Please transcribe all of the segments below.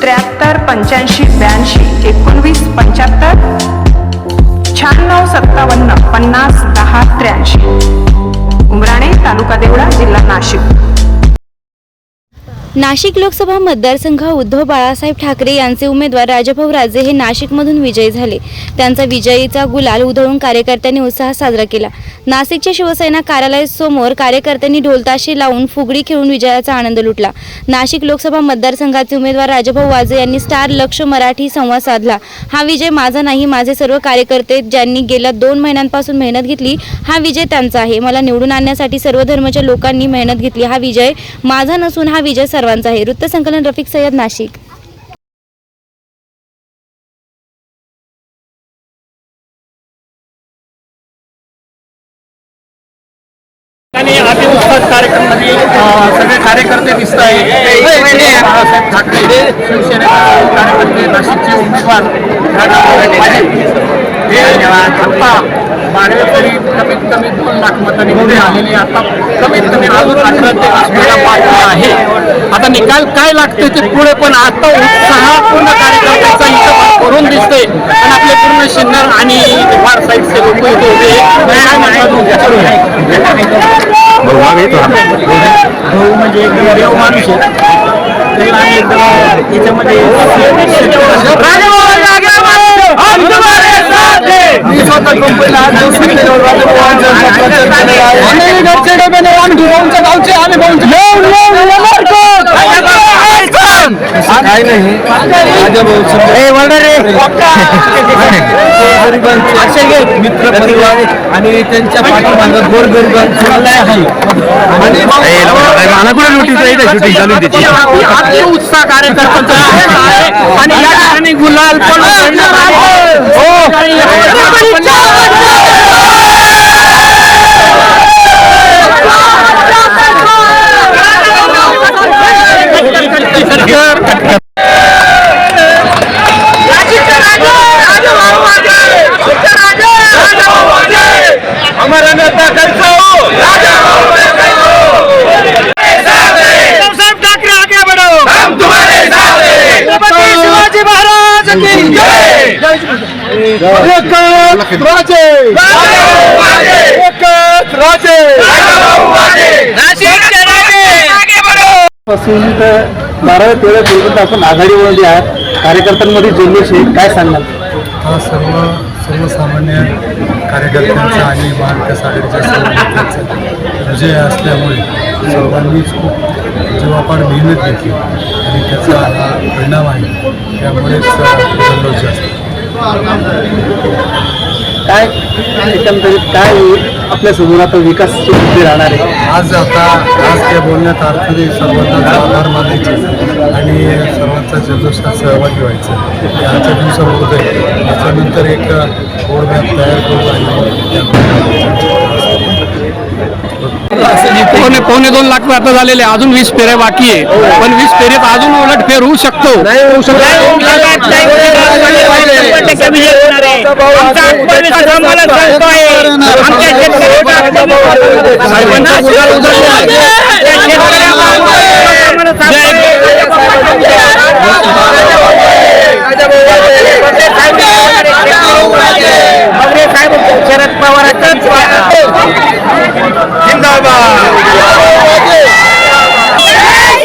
त्र्याहत्तर पंच्याऐंशी ब्याऐंशी एकोणवीस पंच्याहत्तर शहाण्णव सत्तावन्न पन्नास दहा त्र्याऐंशी. उमराणे तालुका देवळा जिल्हा नाशिक. नाशिक लोकसभा मतदारसंघ उद्धव बाळासाहेब ठाकरे यांचे उमेदवार राजाभाऊ राजे हे नाशिकमधून विजयी झाले. त्यांचा विजयीचा गुलाल उधळून कार्यकर्त्यांनी उत्साह साजरा केला. नाशिकच्या शिवसेना कार्यालयासमोर कार्यकर्त्यांनी ढोलताशे लावून फुगडी खेळून विजयाचा आनंद लुटला. नाशिक लोकसभा मतदारसंघाचे उमेदवार राजभाऊ वाजे यांनी स्टार लक्ष मराठी संवाद साधला. हा विजय माझा नाही माझे सर्व कार्यकर्ते ज्यांनी गेल्या दोन महिन्यांपासून मेहनत घेतली हा विजय त्यांचा आहे. मला निवडून आणण्यासाठी सर्व धर्माच्या लोकांनी मेहनत घेतली. हा विजय माझा नसून हा विजय सर्वांचा आहे. वृत्तसंकलन रफिक सय्यद नाशिक. कार्यक्रममध्ये सगळे कार्यकर्ते दिसत आहेत. बाळासाहेब ठाकरे शिवसेनेचे कार्यकर्ते नाशिकचे उमेदवार हे आता मागल्या तरी कमीत कमी दोन लाख मतांनी पुढे आलेली आता कमीत कमी अजून अठरा ते वीस महिना बाकी आहे. आता निकाल काय लागते ते पुढे पण आता उत्साहपूर्ण कार्यकर्त्याचा इथं करून दिसते आणि आपले पूर्ण शिन्नर आणि वार साईडचे लोक इथे? भाऊ म्हणजे एकदम देव माणूस आहे. त्याला आम्ही एकदम याच्यामध्ये कंपनीला दिवस घरचे डबे नाही, आम्ही भाऊंच्या गावचे आम्ही काय नाही. गरिबांचे मित्र परिवार आणि त्यांच्या पाठीमागं आहे. आणि अति उत्साह कार्यकर्त्यांचा आहे. आणि या ठिकाणी गुलाल पण. हो एकच राजे. एकच राजे. पासून तर बाराव्या तेरा पर्यंत आपण आघाडीमध्ये आहात कार्यकर्त्यांमध्ये आहे. काय सांगाल? हा सर्व सर्वसामान्य कार्यकर्त्यांचा आणि महाविकास आघाडीच्या सर्व विजय असल्यामुळे सर्वांनीच खूप जीवापाड मेहनत घेतली. आणि त्याचा हा परिणाम आहे. त्यामुळेच जास्त काय? एकंदरीत काय आपल्यासमोर आता विकास मुद्दे राहणार आहे? आज आता आज त्या बोलण्यात अर्थ नाही, सर्वांचा आभार मानायचे आणि सर्वांचा जल्लोषात सहभागी व्हायचं. हे आजच्या दिवसामध्ये त्याच्यानंतर एक रोडमॅप तयार करू आणि पावणे पावणे दोन लाख आता झालेले अजून वीस फेऱ्या बाकी आहे पण वीस फेरीत अजून उलट फेर होऊ शकतो गुलाल उधळला. शरद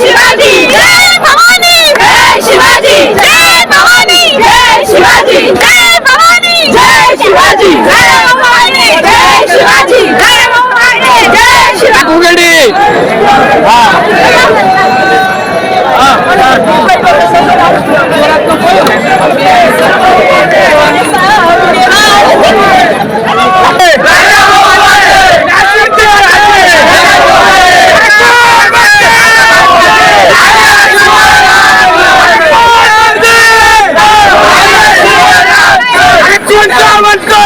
शिवाजी जय भवानी जय शिवाजी जय भवानी जय शिवाजी जय भवानी जय शिवाजी जय भवानी जय शिवाजी जय भवानी जय शिवाजी उघडी हा एकता है अरे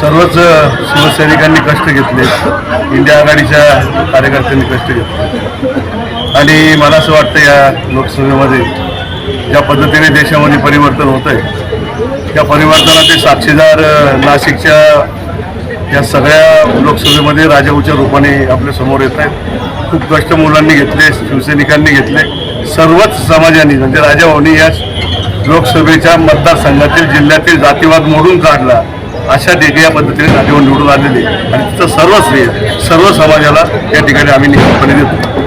सर्वच शिवसैनिकांनी कष्ट घेतले. इंडिया आघाडीच्या कार्यकर्त्यांनी कष्ट घेतले. आणि मला असं वाटतं या लोकसभेमध्ये ज्या पद्धतीने देशामध्ये परिवर्तन होत आहे त्या परिवर्तनाचे साक्षीदार नाशिकच्या या सगळ्या लोकसभेमध्ये राजाऊच्या रूपाने आपल्यासमोर येत आहेत. खूप कष्ट मुलांनी घेतले शिवसैनिकांनी घेतले. सर्वच समाजाने म्हणजे राजाभाऊनी या लोकसभेच्या मतदारसंघातील जिल्ह्यातील जातीवाद मोडून काढला. अशा वेगळ्या या पद्धतीने राजेभाऊ निवडून आलेले आणि तिचं सर्व श्रेय सर्व समाजाला या ठिकाणी आम्ही निश्चितपणे देतो.